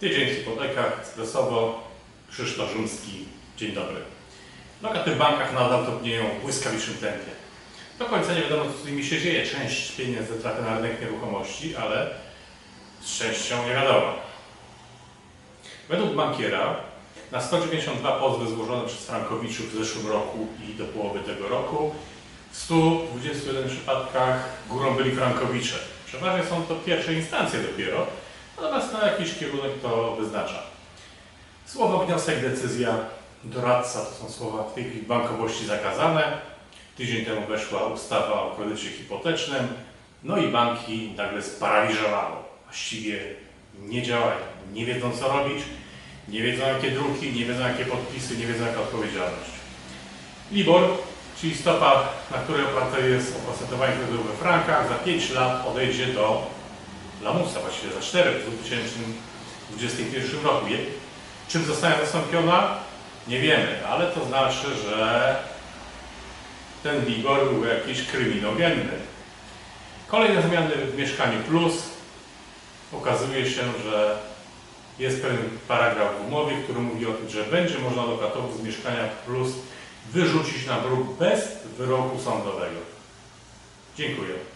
Tydzień w hipotekach, ekspresowo, Krzysztof Rzymski. Dzień dobry. Lokaty w bankach nadal topnieją w błyskawicznym tempie. Do końca nie wiadomo, co z nimi się dzieje. Część pieniędzy trafia na rynek nieruchomości, ale z częścią nie wiadomo. Według bankiera na 192 pozwy złożone przez frankowiczów w zeszłym roku i do połowy tego roku w 121 przypadkach górą byli frankowicze. Przeważnie są to pierwsze instancje dopiero, natomiast na jakiś kierunek to wyznacza. Słowo wniosek, decyzja, doradca to są słowa w tej chwili bankowości zakazane. Tydzień temu weszła ustawa o kredycie hipotecznym, no i banki nagle sparaliżowało. Właściwie nie działają, nie wiedzą co robić, nie wiedzą jakie druki, nie wiedzą jakie podpisy, nie wiedzą jaka odpowiedzialność. LIBOR, czyli stopa, na której oparte jest oprocentowanie kredytu we frankach, za 5 lat odejdzie do lamusa, właściwie za 4 w 2021 roku. Czym zostanie zastąpiona? Nie wiemy, ale to znaczy, że ten LIBOR był jakiś kryminogenny. Kolejne zmiany w Mieszkaniu Plus. Okazuje się, że jest pewien paragraf w umowie, który mówi o tym, że będzie można lokatorów z Mieszkania Plus wyrzucić na bruk bez wyroku sądowego. Dziękuję.